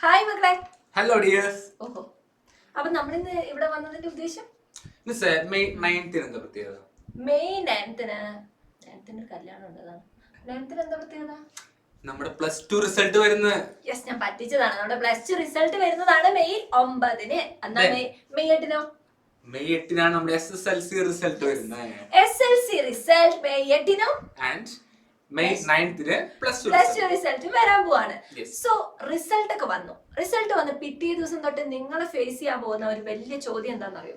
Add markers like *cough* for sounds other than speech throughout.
Hi മക്കളെ. Hello dears ഓഹോ. അപ്പൊ നമ്മളിന്ന് ഇവിടെ വന്നതിന്റെ ഉദ്ദേശം? മിസ് മെയ് നയൻത്തിന് എന്താ പ്രത്യേകത? മെയ് നയൻത്തിന്. നയൻത്തിന് കല്യാണം ഉണ്ടതാണ് നയൻത്തിന് എന്താ പ്രത്യേകത? നമ്മുടെ പ്ലസ് ടു റിസൾട്ട് വരുന്ന യെസ് ഞാൻ പറ്റിച്ചതാണ്. നമ്മുടെ പ്ലസ് ടു റിസൾട്ട് വരുന്നതാണ് മെയ് ഒമ്പതിന്. എന്നാ മെയ് മെയ് എട്ടിനോ? മെയ് എട്ടിനാണ് നമ്മുടെ S S L C result വരുന്നത്. S L C result May എട്ടിനും. And May നയൻത്തിന് plus two plus two result വരാൻ പോവാണ്. സോ റിസൾട്ട് ഒക്കെ വന്നു. റിസൾട്ട് വന്ന് പിറ്റേ ദിവസം തൊട്ട് നിങ്ങളെ ഫേസ് ചെയ്യാൻ പോകുന്ന ഒരു വലിയ ചോദ്യം എന്താണെന്നറിയോ?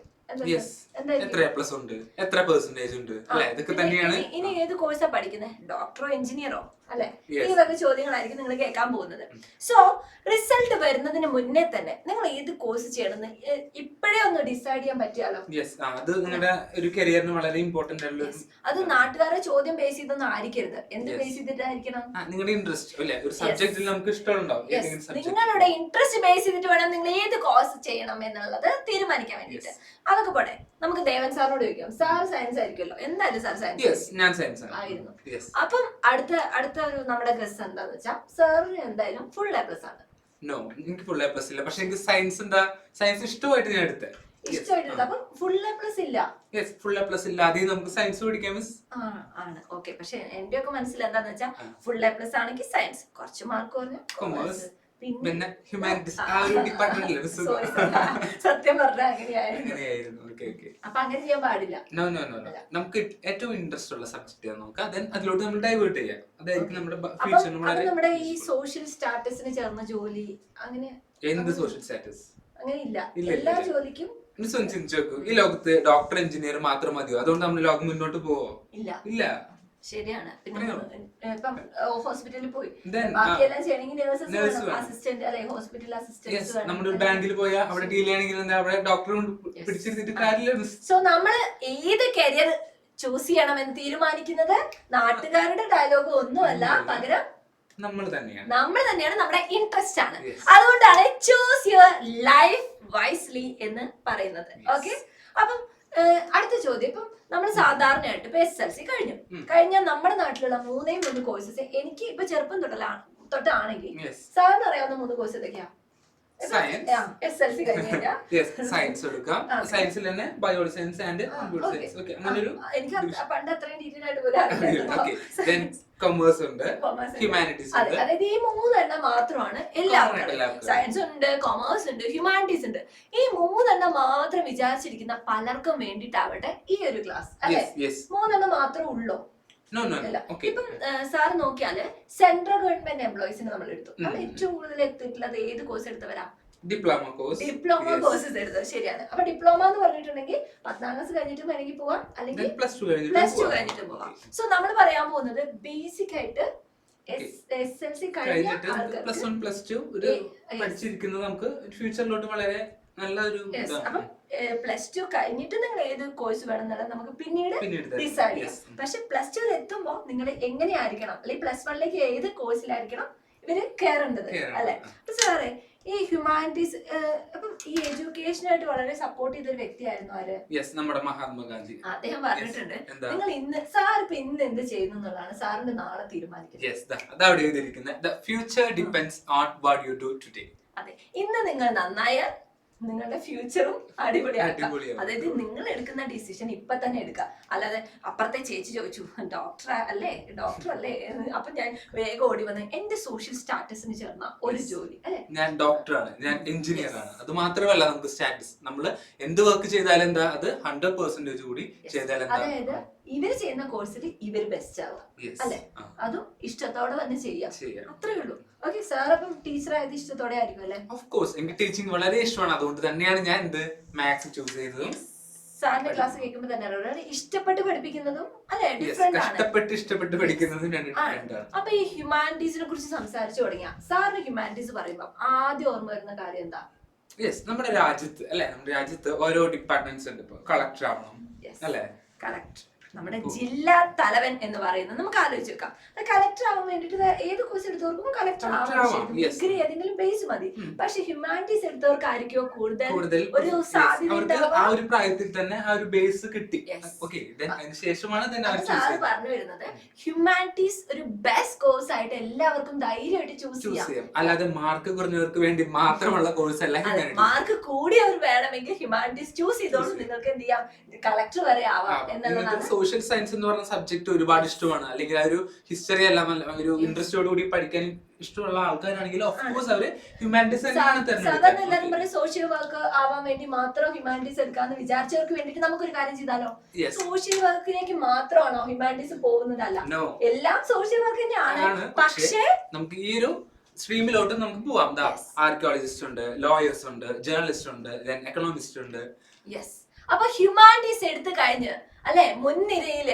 എത്ര പ്ലസ് ഉണ്ട്? എത്ര പെർസെന്റേജ് ഉണ്ട്? അല്ലെ? ഇതൊക്കെ ഇനി- തന്നെയാണ് ഇനി- ഇനി ഏത് കോഴ്സാ പഠിക്കുന്നത് ഡോക്ടറോ എഞ്ചിനീയറോ അല്ലെ. ഈ വക ചോദ്യങ്ങളായിരിക്കും നിങ്ങൾ കേൾക്കാൻ പോകുന്നത്. സോ റിസൾട്ട് വരുന്നതിന് മുന്നേ തന്നെ നിങ്ങൾ ഏത് കോഴ്സ് ചെയ്യണമെന്ന് ഇപ്പോഴേ ഒന്ന് ഡിസൈഡ് ചെയ്യാൻ പറ്റിയാലോ? അത് നിങ്ങളുടെ ഒരു കരിയറിന് വളരെ ഇമ്പോർട്ടന്റ് ആയിട്ടുള്ള അത് നാട്ടുകാരെ ചോദ്യം ബേസ് ചെയ്തൊന്നും ആയിരിക്കരുത്. എന്ത് ബേസ് ചെയ്തിട്ടായിരിക്കണം? നിങ്ങളുടെ ഇൻട്രസ്റ്റ് അല്ലേ? ഒരു സബ്ജക്റ്റിൽ നമുക്ക് ഇഷ്ടമുണ്ടാവും. നിങ്ങളുടെ ഇൻട്രസ്റ്റ് ബേസ് ചെയ്തിട്ട് വേണം നിങ്ങൾ ഏത് കോഴ്സ് ചെയ്യണം എന്നുള്ളത് തീരുമാനിക്കാൻ വേണ്ടിട്ട് അതൊക്കെ പോട്ടെ. നമുക്ക് ദേവൻ സാറിനോട് ചോദിക്കാം. സാർ സയൻസ് ആയിരിക്കുമല്ലോ. എന്തായാലും സാർ സയൻസ് ഞാൻ സയൻസ് ആയിരുന്നു. അപ്പം അടുത്ത അടുത്ത ഒരു നമ്മുടെ ഗസ് എന്താന്ന് വെച്ചാൽ സാറിന് എന്തായാലും ഫുൾ എ പ്ലസ് ആണ്. നോ എനിക്ക് ഫുൾ എ പ്ലസ് ഇല്ല. പക്ഷെ എനിക്ക് സയൻസ് എന്താ സയൻസ് ഇഷ്ടമായിട്ട് ഞാൻ എടുത്തേ. ഇഷ്ടമായിട്ടില്ല അപ്പം ഫുൾ എ പ്ലസ് ഇല്ല. യെസ് ഫുൾ എ പ്ലസ് ഇല്ലാതെ നമുക്ക് സയൻസ് പഠിക്കാം മിസ് ആണ്. ഓക്കെ പക്ഷെ എന്റെ ഒക്കെ മനസ്സിൽ എന്താന്ന് വെച്ചാൽ. ഫുൾ എ പ്ലസ് ആണെങ്കിൽ സയൻസ് കുറച്ച് മാർക്ക് കുറഞ്ഞു. കൊമേഴ്സ് പിന്നെ ഹ്യൂമാനിറ്റീസ് ആ ഒരു. *laughs* സത്യം പറഞ്ഞ അങ്ങനെയായിരുന്നു. അങ്ങനെയായിരുന്നു. ഓക്കെ ഓക്കെ അപ്പൊ അങ്ങനെ ചെയ്യാൻ പാടില്ല. നോ നോ നോ നമുക്ക് ഏറ്റവും ഇൻട്രസ്റ്റ് ഉള്ള സബ്ജക്റ്റ് നോക്കാം. ദെൻ അതിലോട്ട് നമ്മൾ ഡൈവേർട്ട് ചെയ്യാം. അതായിരിക്കും നമ്മുടെ അപ്പം ഫ്യൂച്ചറിന് അത് വളരെ നമ്മുടെ ഈ സോഷ്യൽ സ്റ്റാറ്റസിന് ചേർന്ന ജോലി അങ്ങനെ എന്ത് സോഷ്യൽ സ്റ്റാറ്റസ് എല്ലാ. ജോലിക്കും ഈ ലോകത്ത് ഡോക്ടർ എഞ്ചിനീയർ മാത്രം മതിയോ? അതുകൊണ്ട് നമ്മൾ ലോകം മുന്നോട്ട് പോവോ? ഇല്ല. ഇല്ല. ശരിയാണ്. പിന്നെ ഇപ്പം ഹോസ്പിറ്റലിൽ പോയി. ബാക്കിയെല്ലാം ചെയ്യണമെങ്കിൽ അസിസ്റ്റന്റ് അല്ലെ ഹോസ്പിറ്റൽ അസിസ്റ്റന്റ് നമ്മുടെ ബാങ്കിൽ പോയ അവിടെ ഡീൽ ചെയ്യണമെങ്കിൽ അവിടെ. കാര്യമില്ല. സോ നമ്മൾ ഏത് കരിയർ ചൂസ് ചെയ്യണമെന്ന് തീരുമാനിക്കുന്നത് നാട്ടുകാരുടെ ഡയലോഗ് ഒന്നുമല്ല. പകരം നമ്മൾ തന്നെയാണ്. നമ്മൾ തന്നെയാണ് നമ്മുടെ ഇൻട്രസ്റ്റ് ആണ്. അതുകൊണ്ടാണ് ചൂസ് യുവർ ലൈഫ് വൈസ്ലി എന്ന് പറയുന്നത്. ഓക്കെ അപ്പം അടുത്ത ചോദ്യം. ഇപ്പം നമ്മൾ സാധാരണയായിട്ട് ഇപ്പൊ എസ് എൽ സി കഴിഞ്ഞു. കഴിഞ്ഞാൽ നമ്മുടെ നാട്ടിലുള്ള മൂന്നേ മൂന്ന് കോഴ്സസ് എനിക്ക് ഇപ്പൊ ചെറുപ്പം തൊട്ടലാണ് തൊട്ടാണെങ്കിൽ സാറിന് അറിയാവുന്ന മൂന്ന് കോഴ്സ് ഏതൊക്കെയാ? സയൻസ് *laughs* എടുക്കാം. സയൻസിൽ തന്നെ biology science and computer science okay അങ്ങനെ ഒരു പണ്ട് അത്രയും ഡീറ്റെയിൽ ആയിട്ട് പോലും *laughs* കൊമേഴ്സ് ഉണ്ട് ഹ്യൂമാനിറ്റീസ് അതെ ഉണ്ട്. അതായത് ഈ മൂന്നെണ്ണം മാത്രമാണ് എല്ലാവർക്കും. സയൻസ് ഉണ്ട് കൊമേഴ്സ് ഉണ്ട് ഹ്യൂമാനിറ്റീസ് ഉണ്ട്. ഈ മൂന്നെണ്ണം മാത്രം വിചാരിച്ചിരിക്കുന്ന പലർക്കും വേണ്ടിയിട്ടാവട്ടെ ഈ ഒരു ക്ലാസ് അല്ലെ? മൂന്നെണ്ണം മാത്രമേ ഉള്ളൂ? ഇപ്പം സാർ നോക്കിയാൽ സെൻട്രൽ ഗവൺമെന്റ് എംപ്ലോയീസിനെ നമ്മൾ എടുത്തു. അവിടെ ഏറ്റവും കൂടുതൽ എത്തിയിട്ടുള്ളത് ഏത് കോഴ്സ് എടുത്തവരാ? ഡിപ്ലോമ കോഴ്സ് ഡിപ്ലോമ കോഴ്സസ് എടുത്തത് ശരിയാണ്. അപ്പൊ ഡിപ്ലോമ എന്ന് പറഞ്ഞിട്ടുണ്ടെങ്കിൽ പത്താം ക്ലാസ് കഴിഞ്ഞിട്ട് വേണമെങ്കിൽ പോവാം. അല്ലെങ്കിൽ പ്ലസ് ടു പ്ലസ് ടു കഴിഞ്ഞിട്ട് പോവാം. സോ നമ്മൾ പറയാൻ പോകുന്നത് ബേസിക് ആയിട്ട് എസ് എൽ സി കഴിഞ്ഞ പ്ലസ് വൺ പ്ലസ് ടു ഒരു പഠിച്ചിരിക്കുന്നത് നമുക്ക് ഫ്യൂച്ചറിലോട്ട് വളരെ നല്ല ഒരു Yes. അപ്പം പ്ലസ് ടു കഴിഞ്ഞിട്ട് നിങ്ങൾ ഏത് കോഴ്സ് വേണം എന്നുള്ളത് നമുക്ക് പിന്നീട് ഡിസൈഡ് ചെയ്യാം. പക്ഷെ പ്ലസ് ടു എത്തുമ്പോൾ നിങ്ങൾ എങ്ങനെയായിരിക്കണം? അല്ലെങ്കിൽ പ്ലസ് വണ്ണിലേക്ക് ഏത് കോഴ്സിലായിരിക്കണം ഇവർ കയറേണ്ടത്. അല്ലെ? സാറേ ഈ ഹ്യൂമാനിറ്റീസ് അപ്പം ഈ എഡ്യൂക്കേഷനായിട്ട് വളരെ സപ്പോർട്ട് ചെയ്ത ഒരു വ്യക്തിയായിരുന്നു ആര്? യെസ് നമ്മുടെ മഹാത്മാഗാന്ധി അദ്ദേഹം പറഞ്ഞിട്ടുണ്ട്. നിങ്ങൾ ഇന്ന് സാർ ഇപ്പൊ ഇന്ന് എന്ത് ചെയ്യുന്നു എന്നുള്ളതാണ് സാറിന്റെ നാളെ തീരുമാനിക്കുന്നത്. യെസ് അതവിടെ എഴുതിയിരിക്കുന്നത്. The future depends on what you do today അതെ ഇന്ന് നിങ്ങൾ നന്നായാൽ നിങ്ങളുടെ ഫ്യൂച്ചറും അടിപൊളിയാക്കാം. അതായത് നിങ്ങൾ എടുക്കുന്ന ഡിസിഷൻ ഇപ്പൊ തന്നെ എടുക്കുക അല്ലാതെ അപ്പുറത്തെ ചേച്ചി ചോദിച്ചു ഡോക്ടർ അല്ലേ? ഡോക്ടർ അല്ലേ? അപ്പൊ ഞാൻ വേഗം ഓടി വന്ന് എന്റെ സോഷ്യൽ സ്റ്റാറ്റസിന് ചേർന്ന ഒരു. ജോലി. അല്ലെ? ഞാൻ ഡോക്ടറാണ് ഞാൻ എഞ്ചിനീയർ ആണ്. അത് മാത്രമല്ല നമുക്ക് സ്റ്റാറ്റസ് നമ്മൾ എന്ത് വർക്ക് ചെയ്താലും എന്താ അത് ഹൺഡ്രഡ് പെർസെന്റേജ് കൂടി ചെയ്താൽ എന്താ? അതായത് ഇവർ ചെയ്യുന്ന കോഴ്സിൽ ഇവർ ബെസ്റ്റ് ആവുക. അല്ലെ? അതും ഇഷ്ടത്തോടെ തന്നെ ചെയ്യാം. അത്രേ ഉള്ളൂ. ഓക്കെ സാർ അപ്പം ടീച്ചർ ആയത് ഇഷ്ടത്തോടെ ആയിരിക്കും അല്ലെ? ഓഫ് കോഴ്സ് എനിക്ക് ടീച്ചിങ് വളരെ ഇഷ്ടമാണ്. അതുകൊണ്ട് തന്നെയാണ് ഞാൻ എന്ത് മാത്സ് ചൂസ് ചെയ്തത്. സാറിന്റെ ക്ലാസ് കേൾക്കുമ്പോൾ തന്നെ അറിയാം. ഇഷ്ടപ്പെട്ട് പഠിപ്പിക്കുന്നതും അല്ലെ? ഡിഫറെന്റ് ആണ്. ഇഷ്ടപ്പെട്ട് പഠിക്കുന്നതും അപ്പൊ ഈ ഹ്യൂമാനിറ്റീസിനെ കുറിച്ച് സംസാരിച്ചു തുടങ്ങിയ. സാറിന് ഹ്യൂമാനിറ്റീസ് പറയുമ്പോൾ ആദ്യം ഓർമ്മ വരുന്ന കാര്യം എന്താ? യെസ് നമ്മുടെ രാജ്യത്ത് അല്ലെ? നമ്മുടെ രാജ്യത്ത് ഓരോ ഡിപ്പാർട്ട്മെന്റ്സ് ഉണ്ട് ഇപ്പൊ. കളക്ടർ ആവണം. അല്ലെ? കറക്റ്റ് നമ്മുടെ ജില്ലാ തലവൻ എന്ന് പറയുന്നത് നമുക്ക് ആലോചിച്ച് വെക്കാം. കളക്ടർ ആവാൻ വേണ്ടിട്ട് ഏത് കോഴ്സ് എടുത്തവർക്കും കളക്ടർ ആവാൻ. ഡിഗ്രി ഏതെങ്കിലും ബേസ് മതി. പക്ഷെ ഹ്യൂമാനിറ്റീസ് എടുത്തവർക്കായിരിക്കോ കൂടുതൽ കൂടുതൽ? ഒരു സാധ്യത ആ ഒരു പ്രായത്തിൽ തന്നെ ആ ഒരു ബേസ് കിട്ടി. ശേഷമാണ് അവർ സാറ് പറഞ്ഞു വരുന്നത് ഹ്യൂമാനിറ്റീസ് ഒരു ബെസ്റ്റ് കോഴ്സ് ആയിട്ട് എല്ലാവർക്കും ധൈര്യമായിട്ട് ചൂസ് ചെയ്യാം. അല്ലാതെ മാർക്ക് കുറഞ്ഞവർക്ക് വേണ്ടി മാത്രമുള്ള *laughs* കോഴ്സ് അല്ല മാർക്ക് മാർക്ക് കൂടിയവർ വേണമെങ്കിൽ ഹ്യൂമാനിറ്റീസ് ചൂസ് ചെയ്തോളൂ. നിങ്ങൾക്ക് എന്ത് ചെയ്യാം? കളക്ടർ വരെ ആവാം എന്നുള്ളതാണ് സോഷ്യൽ സയൻസ് എന്ന് പറഞ്ഞ സബ്ജക്ട് ഒരുപാട് ഇഷ്ടമാണ്. അല്ലെങ്കിൽ ആ ഒരു ഹിസ്റ്ററി എല്ലാം ഒരു ഇൻട്രസ്റ്റോട് കൂടി പഠിക്കാൻ ഇഷ്ടമുള്ള ആൾക്കാരാണെങ്കിൽ ഓഫ്കോഴ്സ് അവർ ഹ്യൂമാനിറ്റീസ് സാധാരണ എല്ലാവരും പറയും സോഷ്യൽ വർക്ക് ആവാൻ വേണ്ടി മാത്രം ഹ്യൂമാനിറ്റീസ് എടുക്കാന്ന് വിചാരിച്ചവർക്ക് വേണ്ടിട്ട് നമുക്കൊരു കാര്യം ചെയ്താലോ? സോഷ്യൽ വർക്കിലേക്ക് മാത്രമാണോ ഹ്യൂമാനിറ്റീസ് പോകുന്നതല്ല? എല്ലാം സോഷ്യൽ വർക്ക് തന്നെയാണ്. പക്ഷേ നമുക്ക് ഈ ഒരു സ്ട്രീമിലോട്ട് നമുക്ക് പോവാം. ദാ ആർക്കിയോളജിസ്റ്റ് ഉണ്ട് ലോയേഴ്സ് ഉണ്ട് ജേർണലിസ്റ്റ് ഉണ്ട് എക്കണോമിസ്റ്റ് ഉണ്ട്. യെസ് അപ്പൊ ഹ്യൂമാനിറ്റീസ് എടുത്തു കഴിഞ്ഞ് അല്ലെ? മുൻനിരയിൽ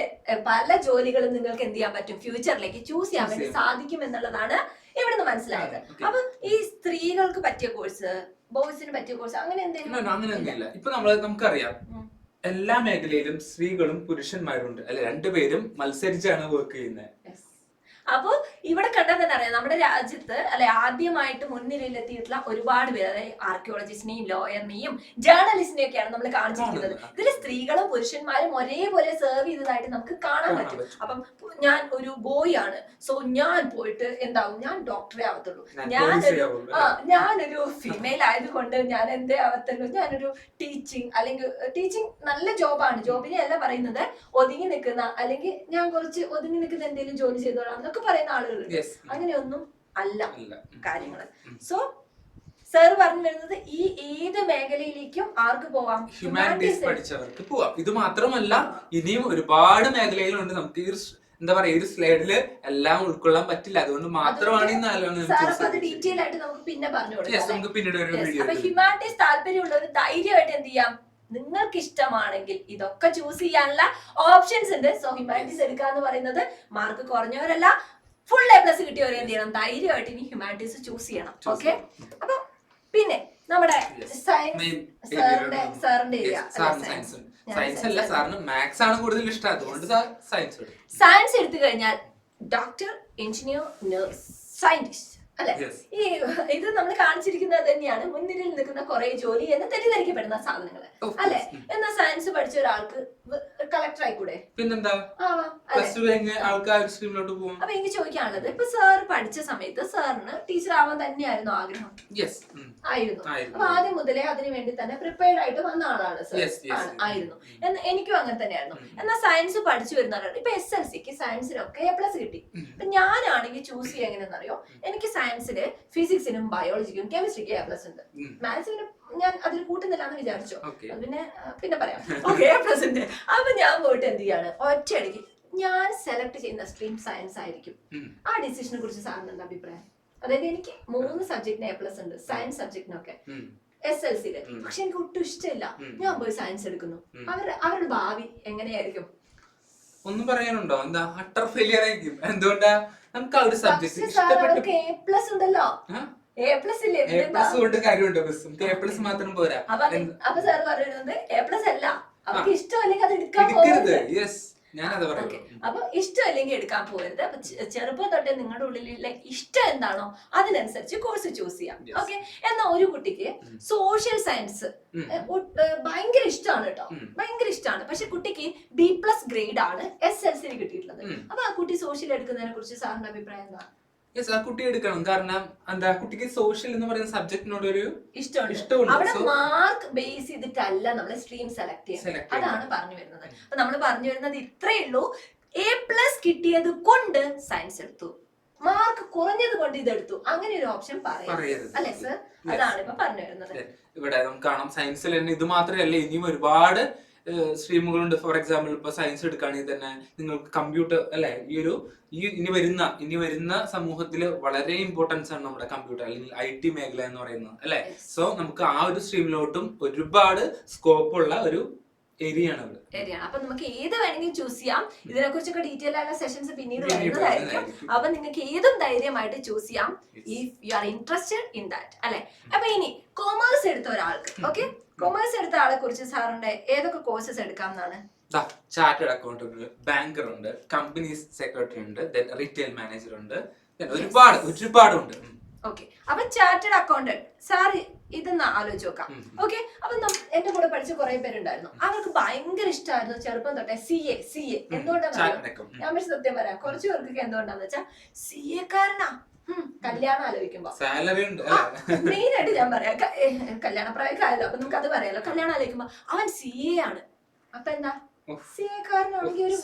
പല ജോലികളും നിങ്ങൾക്ക് എന്ത് ചെയ്യാൻ പറ്റും? ഫ്യൂച്ചറിലേക്ക് ചൂസ് ചെയ്യാൻ വേണ്ടി സാധിക്കും എന്നുള്ളതാണ് ഇവിടുന്ന് മനസ്സിലായത്. അപ്പൊ ഈ സ്ത്രീകൾക്ക് പറ്റിയ കോഴ്സ് ബോയ്സിന് പറ്റിയ കോഴ്സ് അങ്ങനെ എന്തെങ്കിലും അങ്ങനെ അങ്ങനെയൊന്നുമില്ല ഇപ്പൊ നമ്മൾ നമുക്കറിയാം. എല്ലാ മേഖലയിലും സ്ത്രീകളും പുരുഷന്മാരുണ്ട്. അല്ലെ രണ്ടുപേരും മത്സരിച്ചാണ് വർക്ക് ചെയ്യുന്നത്. Yes. അപ്പൊ ഇവിടെ കണ്ടാൽ തന്നെ അറിയാം. നമ്മുടെ രാജ്യത്ത് അല്ലെ ആദ്യമായിട്ട് മുൻനിരയിലെത്തിയിട്ടുള്ള ഒരുപാട് പേര് അതായത് ആർക്കിയോളജിസ്റ്റിനെയും ലോയറിനെയും ജേർണലിസ്റ്റിനെയും ഒക്കെയാണ് നമ്മൾ കാണിച്ചിരിക്കുന്നത്. ഇതിൽ സ്ത്രീകളും പുരുഷന്മാരും ഒരേപോലെ സെർവ് ചെയ്തതായിട്ട് നമുക്ക് കാണാൻ പറ്റും. അപ്പം ഞാൻ ഒരു ബോയ് ആണ്. സോ ഞാൻ പോയിട്ട് എന്താവും? ഞാൻ ഡോക്ടറെ ആവത്തുള്ളൂ. ഞാൻ ഞാനൊരു ആ ഞാനൊരു ഫീമെയിൽ ആയതുകൊണ്ട് ഞാൻ എന്തേ ആവത്തുള്ളൂ? ഞാനൊരു ടീച്ചിങ് അല്ലെങ്കിൽ ടീച്ചിങ് നല്ല ജോബാണ് ജോബിനെ അല്ല പറയുന്നത് ഒതുങ്ങി നിൽക്കുന്ന അല്ലെങ്കിൽ ഞാൻ കുറച്ച് ഒതുങ്ങി നിൽക്കുന്ന എന്തെങ്കിലും ജോലി ചെയ്തോളാം എന്നൊക്കെ പറയുന്ന ആളുകളുണ്ട്. Yes. അങ്ങനെയൊന്നും അല്ല ഉം. സോ സർ പറഞ്ഞു വരുന്നത് ഈ ഏത് മേഖലയിലേക്കും ആർക്ക് പോവാം? ഹ്യൂമാനിറ്റീസ് പഠിച്ചവർക്ക് പോവാം. ഇത് മാത്രമല്ല ഇനിയും ഒരുപാട് മേഖലകളുണ്ട്. നമുക്ക് ഈ എന്താ പറയാ ഒരു സ്ലൈഡിൽ എല്ലാം ഉൾക്കൊള്ളാൻ പറ്റില്ല. അതുകൊണ്ട് മാത്രമാണ് ഈ നാലോണം ഡീറ്റെയിൽ ആയിട്ട് നമുക്ക് പിന്നെ പറഞ്ഞു കൊടുക്കാം ഹ്യൂമാനിറ്റീസ് താല്പര്യമുള്ളവർ ധൈര്യമായിട്ട് എന്ത് ചെയ്യാം? നിങ്ങൾക്ക് ഇഷ്ടമാണെങ്കിൽ ഇതൊക്കെ ചൂസ് ചെയ്യാനുള്ള ഓപ്ഷൻസ് ഉണ്ട്. സോ ഹ്യൂമാനിറ്റീസ് എടുക്കുക എന്ന് പറയുന്നത് മാർക്ക് കുറഞ്ഞവരല്ല. ഫുൾ എ പ്ലസ് കിട്ടിയവർ എന്ത് ചെയ്യണം? ധൈര്യമായിട്ട് ഇനി ഹ്യൂമാനിറ്റീസ് ചൂസ് ചെയ്യണം. ഓക്കെ അപ്പൊ പിന്നെ നമ്മുടെ. സയൻസ് സാറിന്റെ സാറിന്റെ ഏരിയ സയൻസ് സയൻസ് അല്ല സാറിന് മാത്സ് ആണ് കൂടുതൽ ഇഷ്ടം. അതുകൊണ്ട് സയൻസ് എടുത്തു കഴിഞ്ഞാൽ ഡോക്ടർ എഞ്ചിനീയർ നഴ്സ് സയന്റിസ്റ്റ് അല്ലെ? ഈ ഇത് നമ്മൾ കാണിച്ചിരിക്കുന്നത് തന്നെയാണ് മുൻനിരയിൽ നിൽക്കുന്ന കുറെ ജോലി എന്ന് തെറ്റിദ്ധരിക്കപ്പെടുന്ന സാധനങ്ങൾ അല്ലെ? എന്നാ സയൻസ് പഠിച്ച ഒരാൾക്ക് കളക്ടർ ആയിക്കൂടെ? പിന്നെന്താ? ആൾക്കാർ സ്ട്രീമിലോട്ട് പോകും. അപ്പൊ എനിക്ക് ചോദിക്കാനുള്ളത് ഇപ്പൊ സാർ പഠിച്ച സമയത്ത് സാറിന് ടീച്ചർ ആവാൻ തന്നെയായിരുന്നു ആഗ്രഹം? ആയിരുന്നു. അപ്പൊ ആദ്യം മുതലേ അതിനു വേണ്ടി തന്നെ പ്രിപ്പയർഡ് ആയിട്ട് വന്ന ആളാണ് സർ. ആയിരുന്നു. എന്നാ എനിക്കും അങ്ങനെ തന്നെയായിരുന്നു. എന്നാ എന്നാൽ സയൻസ് പഠിച്ചു വരുന്ന ആളാണ് ഇപ്പൊ എസ് എൽ സിക്ക് സയൻസിനൊക്കെ എ പ്ലസ് കിട്ടി. അപ്പൊ ഞാനാണെങ്കിൽ ചൂസ് ചെയ്യുക എങ്ങനെയെന്നറിയോ എനിക്ക് സയൻസിൽ ഫിസിക്സിനും ബയോളജിക്കും കെമിസ്ട്രിക്കും എ പ്ലസ് ഉണ്ട്. മാത്സിന് ഞാൻ അതിൽ കൂട്ടുന്നില്ല എന്ന് വിചാരിച്ചു പിന്നെ പിന്നെ പറയാം. ഓക്കെ എ പ്ലസ് ഉണ്ട്. അപ്പൊ ഞാൻ പോയിട്ട് എന്ത് ചെയ്യാണ്? ഒറ്റയടിക്ക് ഞാൻ സെലക്ട് ചെയ്യുന്ന സ്ട്രീം സയൻസ് ആയിരിക്കും. ആ ഡിസിഷനെ കുറിച്ച് സാറിന് എന്താ അഭിപ്രായം? അതായത് എനിക്ക് മൂന്ന് സബ്ജക്റ്റിന് എ പ്ലസ് ഉണ്ട്. സയൻസ് സബ്ജക്റ്റിനൊക്കെ. എസ് എൽ സിയിൽ പക്ഷെ എനിക്ക് ഒട്ടും ഇഷ്ടമില്ല ഞാൻ പോയി സയൻസ് എടുക്കുന്നു. അവരുടെ അവർ അവരുടെ ഭാവി എങ്ങനെയായിരിക്കും? ഒന്നും പറയാനുണ്ടോ? എന്താ അട്ടർ ഫെയിലിയർ ആയിരിക്കും. എന്തുകൊണ്ടാ? നമുക്ക് ആ ഒരു സബ്ജക്ട് ഇഷ്ടപ്പെട്ടു. പ്ലസ് ഉണ്ടല്ലോ. എ പ്ലസ് ഇല്ലേ എ പ്ലസ് കൊണ്ട് കാര്യമുണ്ടോ ബസ്സും എ പ്ലസ് മാത്രം പോരാ. അപ്പൊ സാർ പറയുന്നത് എ പ്ലസ് അല്ല. അവർക്ക് ഇഷ്ടമല്ലെങ്കിൽ അത് എടുക്കാൻ യെസ് ഓക്കെ. ഇഷ്ടം അപ്പൊ ഇഷ്ടമല്ലെങ്കിൽ എടുക്കാൻ പോകരുത്. അപ്പൊ ചെറുപ്പം തൊട്ടേ നിങ്ങളുടെ ഉള്ളിലുള്ള ഇഷ്ടം എന്താണോ അതിനനുസരിച്ച് കോഴ്സ് ചൂസ് ചെയ്യാം. ഓക്കെ. എന്നാ ഒരു കുട്ടിക്ക് സോഷ്യൽ സയൻസ്. ഭയങ്കര ഇഷ്ടമാണ് കേട്ടോ. ഭയങ്കര ഇഷ്ടമാണ്. പക്ഷെ കുട്ടിക്ക് ബി പ്ലസ് ഗ്രേഡ് ആണ് എസ് എൽ സിന് കിട്ടിയിട്ടുള്ളത്. അപ്പൊ ആ കുട്ടി സോഷ്യൽ എടുക്കുന്നതിനെ കുറിച്ച് സാറിന്റെ അഭിപ്രായം എന്താ യെസ് ആ കുട്ടി എടുക്കണം. കാരണം എന്താ കുട്ടിക്ക് സോഷ്യൽ എന്ന് പറയുന്ന സബ്ജക്റ്റിനോട് ഒരു ഇഷ്ടമുണ്ട്. അവിടെ So- മാർക്ക് ബേസ് ചെയ്തിട്ടല്ല നമ്മൾ സ്ട്രീം സെലക്ട് Select ചെയ്യുന്നത്. അതാണ് പറഞ്ഞു വരുന്നത്. അപ്പൊ നമ്മൾ പറഞ്ഞു വരുന്നത് ഇത്രയേ ഉള്ളൂ. എ പ്ലസ് കിട്ടിയത് കൊണ്ട് സയൻസ് എടുത്തു. മാർക്ക് കുറഞ്ഞത് കൊണ്ട് ഇതെടുത്തു. അങ്ങനെ ഒരു ഓപ്ഷൻ പറയാം പറയരുത്. അല്ലെ സർ Yes. അതാണ് ഇപ്പൊ പറഞ്ഞു വരുന്നത്. ഇവിടെ നമുക്ക് കാണാം. സയൻസിൽ തന്നെ ഇത് മാത്രമല്ല ഇനിയും ഒരുപാട് സ്ട്രീമുകളുണ്ട് ഫോർ എക്സാമ്പിൾ ഇപ്പൊ സയൻസ് എടുക്കുകയാണെങ്കിൽ തന്നെ നിങ്ങൾക്ക് കമ്പ്യൂട്ടർ അല്ലെ ഈ ഒരു ഈ ഇനി വരുന്ന ഇനി വരുന്ന സമൂഹത്തിൽ വളരെ ഇമ്പോർട്ടൻസ് ആണ് നമ്മുടെ കമ്പ്യൂട്ടർ അല്ലെങ്കിൽ ഐ ടി മേഖല എന്ന് പറയുന്നത് അല്ലെ. സോ നമുക്ക് ആ ഒരു സ്ട്രീമിലോട്ടും ഒരുപാട് സ്കോപ്പ് ഉള്ള ഒരു ഏരിയ ആണ് ഇവിടെ ശരിയാണ്. അപ്പൊ നമുക്ക് ഏത് വേണമെങ്കിലും ചൂസ് ചെയ്യാം. ഇതിനെ കുറിച്ചൊക്കെ ഡീറ്റെയിൽ ആയ സെഷൻസ് പിന്നീട് വരുന്നതായിരിക്കും. അപ്പൊ നിങ്ങൾക്ക് ഏതും ധൈര്യമായിട്ട് ചൂസ് ചെയ്യാം. If you are interested in that അല്ലെ? അപ്പൊ ഇനി കൊമേഴ്സ് എടുത്ത ഒരാൾക്ക് ഓക്കെ കൊമേഴ്സ് എടുത്ത ആളെ കുറിച്ച് സാറിന്റെ ഏതൊക്കെ കോഴ്സസ് എടുക്കാം എന്നാണ്? ചാർട്ടേഡ് അക്കൗണ്ട് ഉണ്ട് ബാങ്കർ ഉണ്ട് കമ്പനി സെക്രട്ടറി ഉണ്ട് ദെൻ റീറ്റെയിൽ മാനേജർ ഉണ്ട് ഒരുപാട് ഒരുപാടുണ്ട്. ഓക്കെ അപ്പൊ ചാർട്ടേഡ് അക്കൗണ്ടന്റ് സാർ ഇതെന്ന് ആലോചിച്ച് നോക്കാം. ഓക്കെ അപ്പൊ എന്റെ കൂടെ പഠിച്ച കുറെ പേരുണ്ടായിരുന്നു. അവർക്ക് ഭയങ്കര ഇഷ്ടമായിരുന്നു ചെറുപ്പം തൊട്ടേ സി എ സി എ എന്തുകൊണ്ടാണ് ഞാൻ പക്ഷെ സത്യം പറയാം. കുറച്ച് പേർക്കൊക്കെ എന്തുകൊണ്ടാന്ന് വെച്ചാൽ സി എ കാരനാ കല്യാണം ആലോചിക്കുമ്പോ. സാലറി ഉണ്ട് അല്ലേ? മെയിൻ ആയിട്ട് ഞാൻ പറയാം. കല്യാണ പ്രായക്കാരല്ലോ അപ്പൊ നമുക്ക് അത് പറയാലോ. കല്യാണം ആലോചിക്കുമ്പോ അവൻ സി എ ആണ്. അപ്പൊ എന്താ? സി എ കാരനാണെങ്കിൽ ഒരു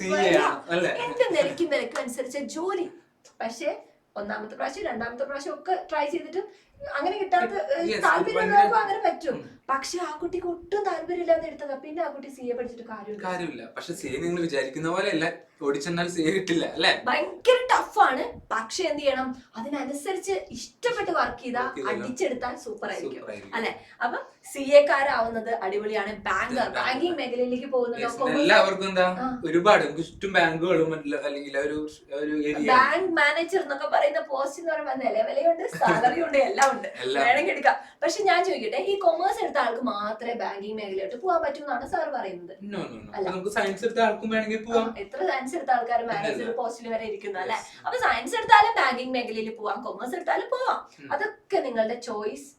എന്റെ നിലയ്ക്കും നിലയ്ക്കും അനുസരിച്ച ജോലി. പക്ഷേ ഒന്നാമത്തെ പ്രാവശ്യം രണ്ടാമത്തെ പ്രാവശ്യം ഒക്കെ ട്രൈ ചെയ്തിട്ട് അങ്ങനെ കിട്ടാത്ത താല്പര്യമുള്ളവർക്കും അങ്ങനെ പറ്റും. പക്ഷെ ആ കുട്ടിക്ക് ഒട്ടും താല്പര്യമില്ലാന്ന് എടുത്തതാ. പിന്നെ ആ കുട്ടി സി എ പഠിച്ചിട്ട് കാര്യമില്ല. കാര്യമില്ല. പക്ഷെ സി നിങ്ങൾ വിചാരിക്കുന്ന പോലെ അല്ല. ഓടിച്ചെന്നാൽ സി കിട്ടില്ല അല്ലേ? ഭയങ്കര ടഫാണ് പക്ഷെ എന്ത് ചെയ്യണം? അതിനനുസരിച്ച് ഇഷ്ടപ്പെട്ട് വർക്ക് ചെയ്താൽ അടിച്ചെടുത്താൽ സൂപ്പർ ആയിരിക്കും. അല്ലെ? അപ്പൊ സി എ കാരാവുന്നത് അടിപൊളിയാണ്. ബാങ്കർ ബാങ്കിങ് മേഖലയിലേക്ക് പോകുന്നതൊക്കെ പോകുന്നത് എല്ലാവർക്കും എന്താ? ഒരുപാട്. ചുറ്റും ബാങ്കുകളും അല്ലെങ്കിൽ ഒരു ബാങ്ക് മാനേജർ എന്നൊക്കെ പറയുന്ന പോസ്റ്റ് എന്ന് പറയുമ്പോൾ നിലവിലയുണ്ട് സാലറി ഉണ്ട് എല്ലാം ഉണ്ട്. വേണമെങ്കിൽ എടുക്കാം. പക്ഷെ ഞാൻ ചോദിക്കട്ടെ ഈ കൊമേഴ്സ് എടുത്ത ആൾക്ക് മാത്രമേ ബാങ്കിങ് മേഖലയിലോട്ട് പോകാൻ പറ്റൂ എന്നാണ് സാർ പറയുന്നത്. നമുക്ക് സയൻസ് എടുത്ത ആൾക്കും വേണമെങ്കിൽ പോവാം. എത്ര സയൻസ് എടുത്ത ആൾക്കാർ മാനേജർ. പോസ്റ്റിൽ വരെ ഇരിക്കുന്നു അല്ലെ. അപ്പൊ സയൻസ് എടുത്താലും ബാങ്കിങ് മേഖലയിൽ പോവാം കൊമേഴ്സ് എടുത്താലും പോവാം. അതൊക്കെ നിങ്ങളുടെ ചോയ്സ്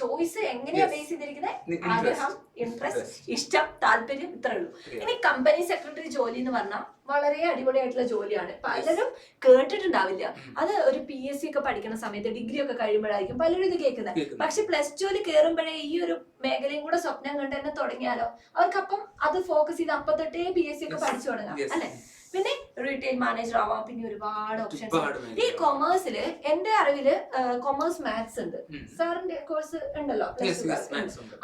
ചോയ്സ് എങ്ങനെയാ ബേസ് ചെയ്തിരിക്കുന്നത് ആഗ്രഹം ഇൻട്രസ്റ്റ് ഇഷ്ടം താല്പര്യം ഇത്രേ ഉള്ളൂ. ഇനി കമ്പനി സെക്രട്ടറി ജോലി എന്ന് പറഞ്ഞാൽ വളരെ അടിപൊളിയായിട്ടുള്ള ജോലിയാണ്. പലരും കേട്ടിട്ടുണ്ടാവില്ല. അത് ഒരു പി എസ് സി ഒക്കെ പഠിക്കുന്ന സമയത്ത് ഡിഗ്രി ഒക്കെ കഴിയുമ്പോഴായിരിക്കും പലരും ഇത് കേൾക്കുന്നത് കേൾക്കുന്നു. പക്ഷെ പ്ലസ് ടുവിൽ കയറുമ്പോഴേ ഈ ഒരു മേഖലയും കൂടെ സ്വപ്നം കണ്ട് തന്നെ തുടങ്ങിയാലോ? അവർക്കപ്പം അത് ഫോക്കസ് ചെയ്ത് അപ്പം തൊട്ടേ പി എസ് സി ഒക്കെ. പഠിച്ചു തുടങ്ങാം അല്ലെ? പിന്നെ റീറ്റെയിൽ മാനേജർ ആവാം. പിന്നെ ഒരുപാട് ഓപ്ഷൻസ് ഈ കൊമേഴ്സിൽ എന്റെ അറിവിൽ കൊമേഴ്സ് മാത്സ് ഉണ്ട്. സാറിന്റെ കോഴ്സ് ഉണ്ടല്ലോ.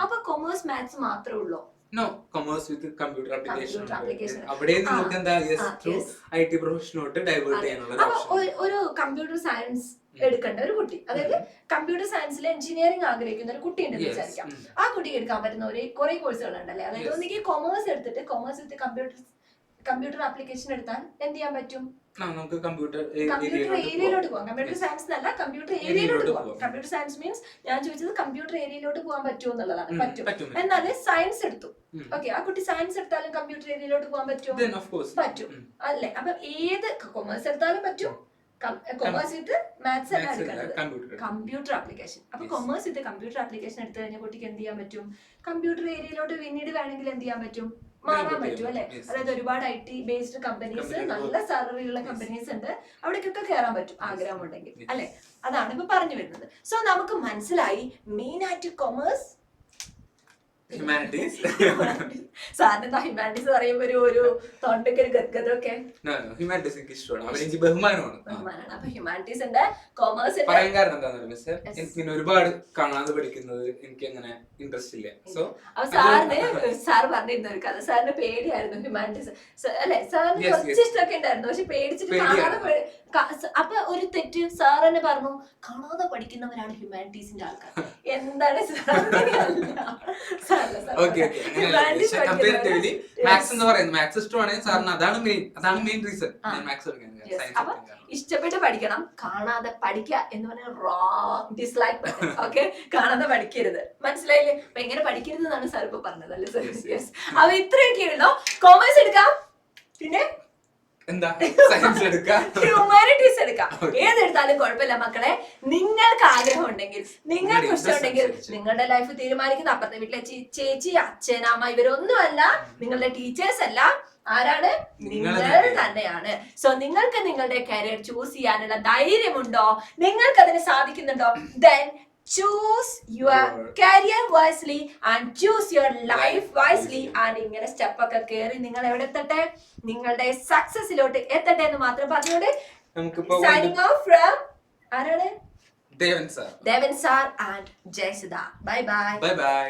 അപ്പൊ കൊമേഴ്സ് മാത്സ് മാത്രമേ ഉള്ളൂ? No commerce with computer. അവിടെ നിങ്ങൾക്ക് എന്താ യെസ് ആ, ത്രൂ yes. ഐ ടി പ്രൊഫഷനിലോട്ട് ഡൈവേർട്ട് ചെയ്യാനുള്ള ഒരു- കമ്പ്യൂട്ടർ സയൻസ് എടുക്കേണ്ട ഒരു കുട്ടി. അതായത് കമ്പ്യൂട്ടർ സയൻസിൽ എഞ്ചിനീയറിംഗ് ആഗ്രഹിക്കുന്ന ഒരു കുട്ടി ഉണ്ടെന്ന് വിചാരിക്കാം. ആ കുട്ടിക്ക് എടുക്കാൻ പറ്റുന്ന ഒരു കുറെ കോഴ്സുകൾ ഉണ്ടല്ലേ അതായത്. ഒന്നിക്ക് കൊമേഴ്സ് എടുത്തിട്ട് commerce with computer computer application എടുത്താൽ എന്ത് ചെയ്യാൻ പറ്റും? നമുക്ക് കമ്പ്യൂട്ടർ കമ്പ്യൂട്ടർ ഏരിയയിലോട്ട് പോകാം കമ്പ്യൂട്ടർ സയൻസ് അല്ല കമ്പ്യൂട്ടർ ഏരിയയിലോട്ട് പോകാം. കമ്പ്യൂട്ടർ സയൻസ് മീൻസ് ഞാൻ ചോദിച്ചത് കമ്പ്യൂട്ടർ ഏരിയയിലോട്ട് പോകാൻ പറ്റുമോ എന്നുള്ളതാണ്. പറ്റും. എന്നാൽ സയൻസ് എടുത്തു. ഓക്കെ ആ കുട്ടി സയൻസ് എടുത്താലും കമ്പ്യൂട്ടർ ഏരിയയിലോട്ട് പോകാൻ പറ്റുമോ. പറ്റും. അല്ലേ? അപ്പൊ ഏത് കൊമേഴ്സ് എടുത്താലും പറ്റും. കൊമേഴ്സ് വിത്ത് മാത്സ് അല്ല എടുക്കേണ്ടത് കമ്പ്യൂട്ടർ ആപ്ലിക്കേഷൻ അപ്പൊ കൊമേഴ്സ് വിത്ത് കമ്പ്യൂട്ടർ ആപ്ലിക്കേഷൻ എടുത്തു കഴിഞ്ഞാൽ കുട്ടിക്ക് എന്ത് ചെയ്യാൻ പറ്റും? കമ്പ്യൂട്ടർ ഏരിയയിലോട്ട് പിന്നീട് വേണമെങ്കിൽ എന്ത് ചെയ്യാൻ പറ്റും? മാറാൻ പറ്റും. അല്ലെ? അതായത് ഒരുപാട് ഐ ടി ബേസ്ഡ് കമ്പനീസ് നല്ല സാലറി ഉള്ള കമ്പനീസ് ഉണ്ട്. അവിടേക്കൊക്കെ കയറാൻ പറ്റും ആഗ്രഹം ഉണ്ടെങ്കിൽ. അല്ലെ? അതാണ് ഇപ്പൊ പറഞ്ഞു വരുന്നത്. സോ നമുക്ക് മനസ്സിലായി മെയിൻ ആയിട്ട് കൊമേഴ്സ് *laughs* സാറിന് ഹ്യൂമാനിറ്റീസ് പറയുമ്പോ ഒരു ഒരു തൊണ്ടയ്ക്ക് ഒരു ഗദ്ഗതൊക്കെ No, no, എനിക്ക് ഇഷ്ടമാണ്. അവർ എനിക്ക് ബഹുമാനമാണ്. ആ. ബഹുമാനാണ് അപ്പൊ ഹ്യൂമാനിറ്റീസ് ഉണ്ട് കൊമേഴ്സ് ഉണ്ട്. പറയാൻ കാരണം എന്താണെന്ന് മിസ്റ്റർ എനിക്ക് പിന്നെ ഒരുപാട് കാണാതെ പഠിക്കുന്നത് എനിക്ക് അങ്ങനെ ഇൻട്രസ്റ്റ് ഇല്ല. സോ അപ്പൊ സാറിന് സാർ പറഞ്ഞിരുന്ന ഒരു കഥ. സാറിന് പേടിയായിരുന്നു ഹ്യൂമാനിറ്റീസ് അല്ലെ? സാറിന് കുറച്ച്. ഇഷ്ടമൊക്കെ ഉണ്ടായിരുന്നു. പക്ഷെ പേടിച്ചിട്ട്. കാണാതെ അപ്പൊ ഒരു തെറ്റ് സാർ തന്നെ പറഞ്ഞു കാണാതെ പഠിക്കുന്നവരാണ് ഹ്യൂമാനിറ്റീസിന്റെ ആൾക്കാർ. എന്താണ് മാത്സ് *laughs* എന്ന് പറയുന്നത്. മാത്സ് ഇഷ്ടമാണെങ്കിൽ സാറിന് അതാണ് മെയിൻ അതാണ് മെയിൻ റീസൺ മാത്സ് അപ്പൊ ഇഷ്ടപ്പെട്ട് പഠിക്കണം. കാണാതെ പഠിക്കുക എന്ന് പറഞ്ഞാൽ റോങ് ഡിസ്ലൈക്ക് ഓക്കെ കാണാതെ പഠിക്കരുത്. മനസ്സിലായില്ലേ? അപ്പൊ എങ്ങനെ പഠിക്കരുത് എന്നാണ് സാർ ഇപ്പൊ പറഞ്ഞത്. അല്ലേ സാർ അപ്പൊ ഇത്രയൊക്കെ ഉള്ളൂ. കോമേഴ്സ് എടുക്കാം. പിന്നെ എന്താ? സയൻസ് എടുക്കാം? ഹ്യൂമാനിറ്റീസ് എടുക്കാം. ഏതെടുത്താലും കുഴപ്പമില്ല മക്കളെ. നിങ്ങൾക്ക് ആഗ്രഹം ഉണ്ടെങ്കിൽ നിങ്ങൾക്ക് ഇഷ്ടമുണ്ടെങ്കിൽ നിങ്ങളുടെ ലൈഫ് തീരുമാനിക്കുന്ന അപ്പുറത്തെ വീട്ടിലെ ചേച്ചി അച്ഛൻ അമ്മ ഇവരൊന്നുമല്ല. നിങ്ങളുടെ ടീച്ചേഴ്സ് അല്ല. ആരാണ്? നിങ്ങൾ. തന്നെയാണ്. സോ നിങ്ങൾക്ക് നിങ്ങളുടെ കരിയർ ചൂസ് ചെയ്യാനുള്ള ധൈര്യമുണ്ടോ? നിങ്ങൾക്ക് അതിന് സാധിക്കുന്നുണ്ടോ? Then choose your career career wisely and choose your life and wisely. And ഇങ്ങനെ സ്റ്റെപ്പ് ഒക്കെ കയറി നിങ്ങൾ എവിടെ എത്തട്ടെ? നിങ്ങളുടെ സക്സസിലോട്ട് എത്തട്ടെ എന്ന് മാത്രം പറഞ്ഞുകൊണ്ട് സൈനിങ് ഓഫ് ഫ്രം ആരാണ്? Devan sir. Devan sir and Jayasudha. Bye bye bye bye